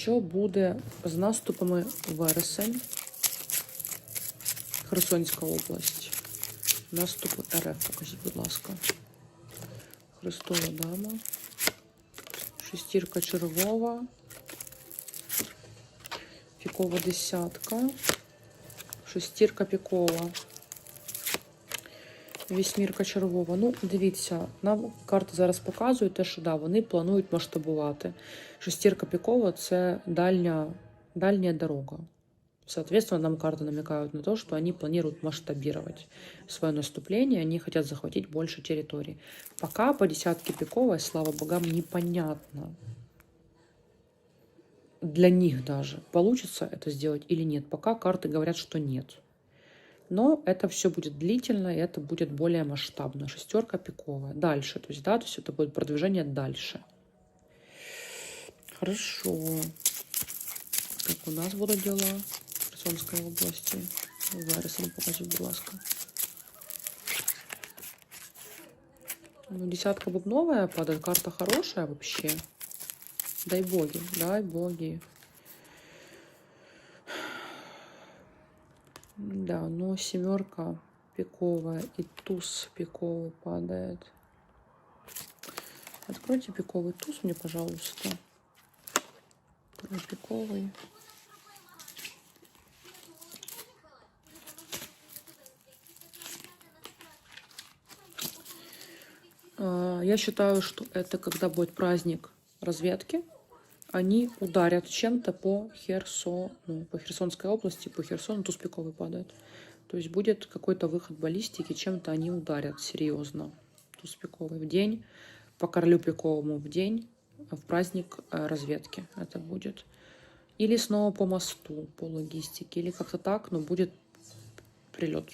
Що буде з наступами вересень? Херсонська область. Наступи РФ, покажіть, будь ласка. Христова дама. Шестірка червова. Пікова десятка. Шестірка пікова. Вісьмірка червова. Ну, дивіться, нам карти зараз показують те, що да, вони планують масштабувати. Шестірка пікова це дальня, дальняя дорога. Соответственно, нам карты намекают на то, что они планируют масштабировать свое наступление, они хотят захватить больше территорий. Пока по десятке пиковой, слава богам, непонятно для них даже, получится это сделать или нет. Пока карты говорят, что нет. Но это все будет длительно, и это будет более масштабно. Шестерка пиковая. Дальше, то есть, да, то есть это будет продвижение дальше. Хорошо. Как у нас будут дела в Херсонской области? Вересень, покажіть, будь ласка. Ну, десятка бубновая падает, карта хорошая вообще. Дай боги, дай боги. Да, но семерка пиковая и туз пиковый падает. Откройте пиковый туз мне, пожалуйста. Пиковый. А, Я считаю, что это когда будет праздник разведки, они ударят чем-то по Херсону, по Херсонской области, по Херсону туз пиковый падает. То есть будет какой-то выход баллистики, чем-то они ударят серьезно. Туз пиковый в день, по королю пиковому в день, в праздник э, разведки это будет. Или снова по мосту, по логистике, или как-то так, но будет прилет.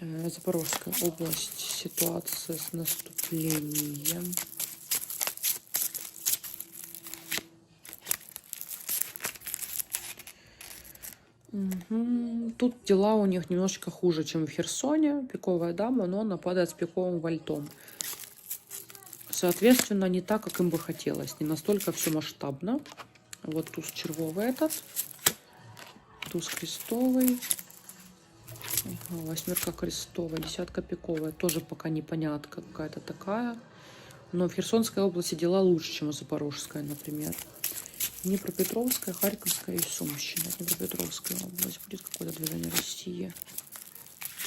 Э, Запорожская область, ситуация с наступлением. Тут дела у них немножечко хуже, чем в Херсоне. Пиковая дама, но она падает с пиковым вальтом. Соответственно, не так, как им бы хотелось. Не настолько все масштабно. Вот туз червовый этот. Туз крестовый. Восьмерка крестовая, десятка пиковая. Тоже пока непонятка какая-то такая. Но в Херсонской области дела лучше, чем в Запорожской, например. Днепропетровская, Харьковская и Сумщина. Днепропетровская область. Будет какое-то движение России.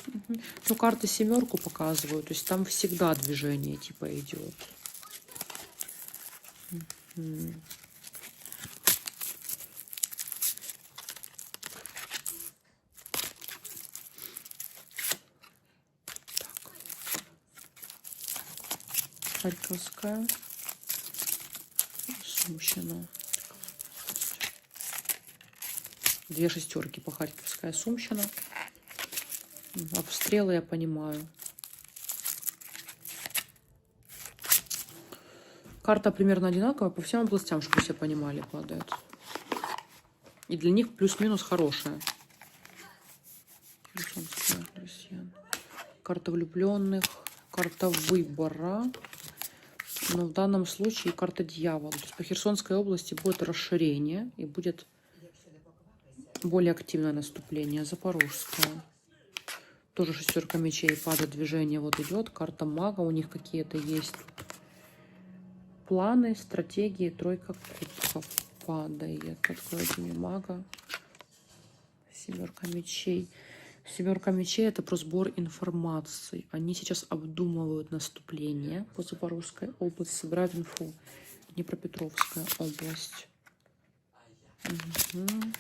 Мгм. Ну, карты семерку показывают. То есть там всегда движение типа идет. Мгм. Харьковская. Сумщина. Две шестерки по Харьковская Сумщина. Обстрелы я понимаю. Карта примерно одинаковая по всем областям, чтобы все понимали, падает. И для них плюс-минус хорошая. Карта влюбленных, карта выбора. Но в данном случае карта дьявола. То есть по Херсонской области будет расширение и будет более активное наступление. Запорожская. Тоже шестерка мечей падает, движение вот идет. Карта мага, у них какие-то есть планы, стратегии. Тройка кубков падает. Откройте мага. Семерка мечей. Семерка мечей это про сбор информации. Они сейчас обдумывают наступление по Запорожской области, собирают инфу. Днепропетровская область. Мгм.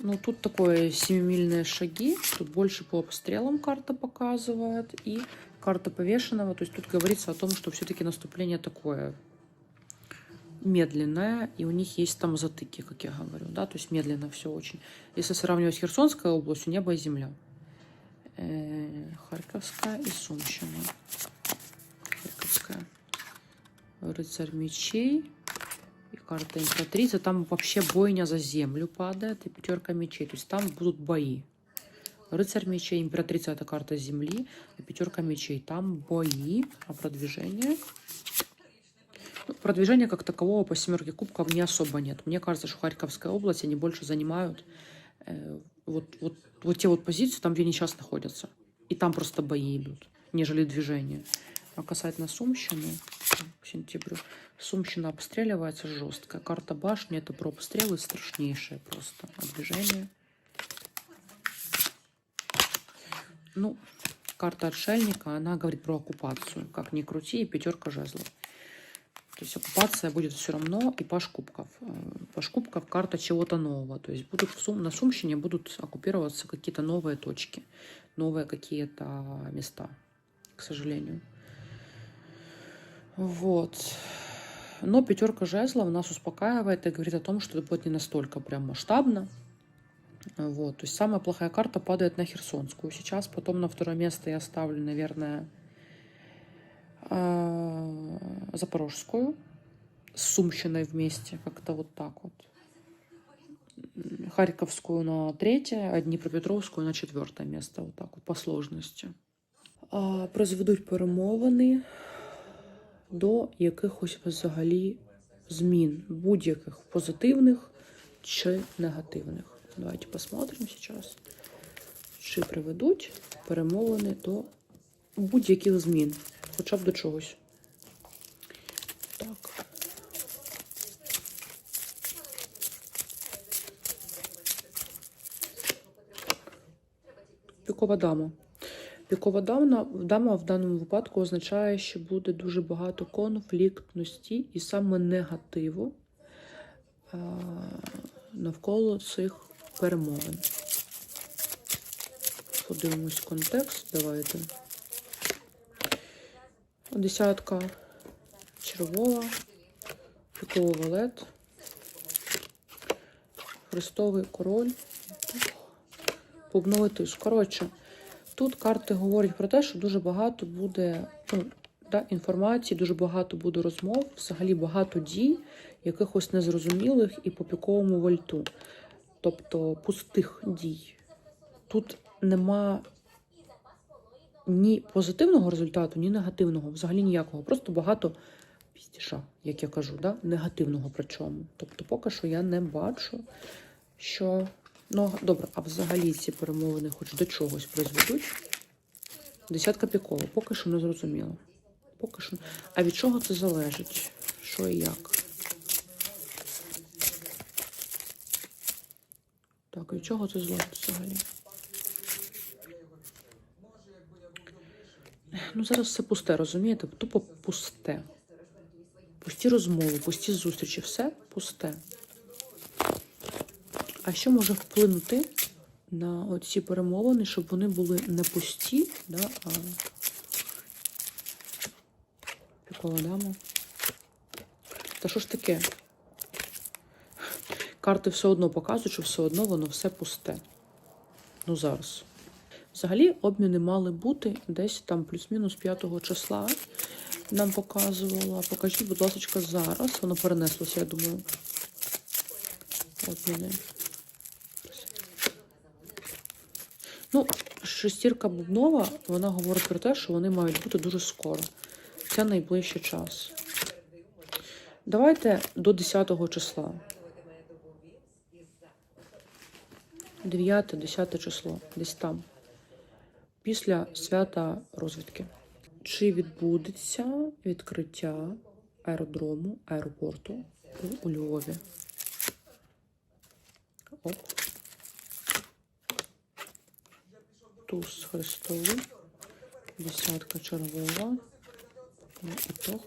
Ну, тут такое семимильные шаги. Тут больше по обстрелам карта показывает. И карта повешенного. То есть тут говорится о том, что все-таки наступление такое медленное, и у них есть там затыки, как я говорю, да, то есть медленно все очень. Если сравнивать с Херсонской областью, небо и земля. Э, Харьковская и Сумщина. Харьковская. Рыцарь мечей. И карта императрица. Там вообще бойня за землю падает. И пятерка мечей. То есть там будут бои. Рыцарь мечей, императрица это карта земли, а пятерка мечей. Там бои, а продвижение. Ну, продвижения как такового по семерке кубков не особо нет. Мне кажется, что Харьковская область, они больше занимают э, вот, вот, вот те вот позиции, там, где они сейчас находятся. И там просто бои идут, нежели движение. А касательно Сумщины, к сентябрю, Сумщина обстреливается жестко. Карта башни это про обстрелы страшнейшие просто. Движение... Ну, карта отшельника, она говорит про оккупацию. Как ни крути, и пятерка жезлов. То есть оккупация будет все равно, и паш кубков. Э, Паш кубков карта чего-то нового. То есть будут Сум, на Сумщине будут оккупироваться какие-то новые точки, новые какие-то места, к сожалению. Вот. Но пятерка жезлов нас успокаивает и говорит о том, что это будет не настолько прям масштабно. Вот. То есть самая плохая карта падает на Херсонскую сейчас. Потом на второе место я ставлю, наверное, а, Запорожскую с Сумщиной вместе. Как-то вот так вот. Харьковскую на третье, а Дніпропетровську на четверте місце. Отак от, по сложності. А, Прозведуть перемовини До якихось взагалі змін, будь-яких позитивних чи негативних. Давайте посмотрим сейчас, чи приведуть перемовини до будь-яких змін, хоча б до чогось. Так. Пікова дама. Пікова дама, дама в даному випадку означає, що буде дуже багато конфліктності і саме негативу а, навколо цих перемовин. Подивимось контекст. Давайте. Десятка червова, піковий валет, хрестовий король, бубновий туз. Коротше, тут карти говорять про те, що дуже багато буде ну, да, інформації, дуже багато буде розмов, взагалі багато дій, якихось незрозумілих і по піковому вольту. Тобто пустих дій. Тут нема ні позитивного результату, ні негативного, взагалі ніякого. Просто багато піздіша, як я кажу, да? негативного причому. Тобто, поки що я не бачу, що. Ну, добре, а взагалі ці перемовини хоч до чогось призведуть. Десятка пікова, поки що не зрозуміло. Поки що. А від чого це залежить? Що і як? Так, від чого це залежить взагалі? Ну, зараз все пусте, розумієте? Тупо пусте. Пусті розмови, пусті зустрічі, все пусте. А що може вплинути на оці перемовини, щоб вони були не пусті, да, а пікова? Та що ж таке? Карти все одно показують, що все одно воно все пусте. Ну, зараз. Взагалі, обміни мали бути десь там плюс-мінус 5 числа. Нам показувала. Покажіть, будь ласка, зараз. Воно перенеслося, я думаю. Обміни. Ну, шестірка бубнова, вона говорить про те, що вони мають бути дуже скоро. Це найближчий час. Давайте до 10 числа. 9-10 число, десь там. Після свята розвідки. Чи відбудеться відкриття аеродрому, аеропорту у Львові? Оп. Туз хрестовий, десятка червова. Ну, ітог.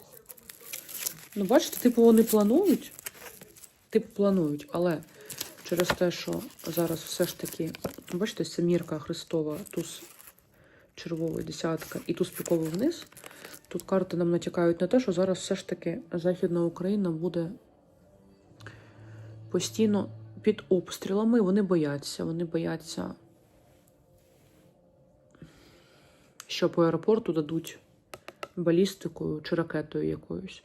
Ну, бачите, типу, вони планують. Типу, планують, але через те, що зараз все ж таки, бачите, семірка хрестова, туз червовий, десятка і туз піковий вниз. Тут карти нам натякають на те, що зараз все ж таки Західна Україна буде постійно під обстрілами. Вони бояться. Вони бояться, що по аеропорту дадуть балістикою чи ракетою якоюсь.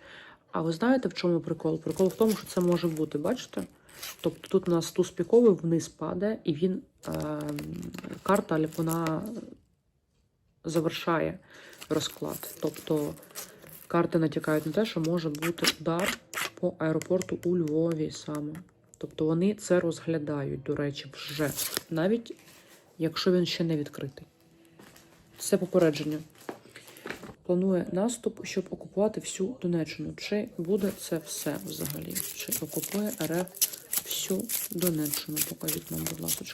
А ви знаєте, в чому прикол? Прикол в тому, що це може бути, бачите? Тобто тут у нас туз піковий вниз падає, і він е, карта вона завершає розклад. Тобто Карти натякають на те, що може бути удар по аеропорту у Львові саме. Тобто вони це розглядають, до речі, вже. Навіть якщо він ще не відкритий. Це попередження. Планує наступ, щоб окупувати всю Донеччину. Чи буде це все взагалі? Чи окупує РФ всю Донеччину? Покажіть нам, будь ласка.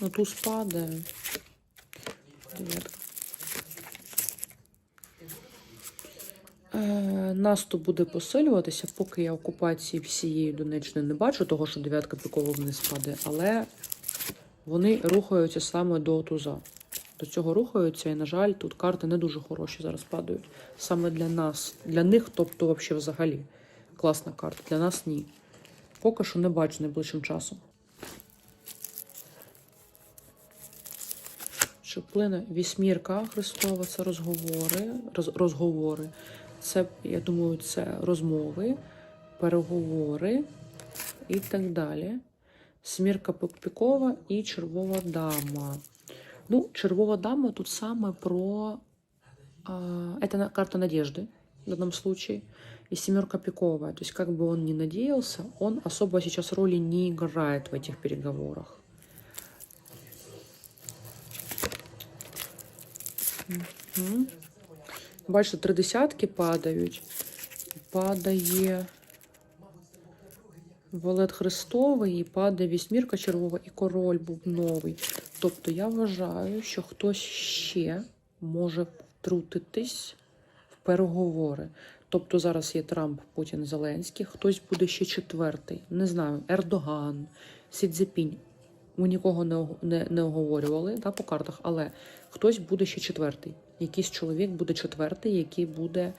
Ну, туз падає. Дев'ятка. Е, Наступ буде посилюватися, поки я окупації всієї Донеччини не бачу, того, що дев'ятка пікова вниз падає, але вони рухаються саме до туза. До цього рухаються, і, на жаль, тут карти не дуже хороші зараз падають. Саме для нас, для них, тобто, взагалі класна карта. Для нас ні. Поки що не бачу найближчим часом. Що вплине вісьмірка Христова, це розговори, роз, розговори. Це, я думаю, це розмови, переговори і так далі. Смірка Пікова і червова дама. Ну, червова дама тут саме про... А, это на- карта надежды в данном случае. И семерка пиковая. То есть, как бы он ни надеялся, он особо сейчас роли не играет в этих переговорах. Мгм. Бачите, три десятки падають. Падає Валет Христовий, і падає вісьмірка червова і король бубновий. Тобто я вважаю, що хтось ще може втрутитись в переговори. Тобто зараз є Трамп, Путін, Зеленський, хтось буде ще четвертий. Не знаю, Ердоган, Сідзепінь. Ми нікого не, не, не оговорювали да, по картах, але хтось буде ще четвертий. Якийсь чоловік буде четвертий, який буде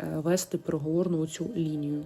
е, вести переговорну цю лінію.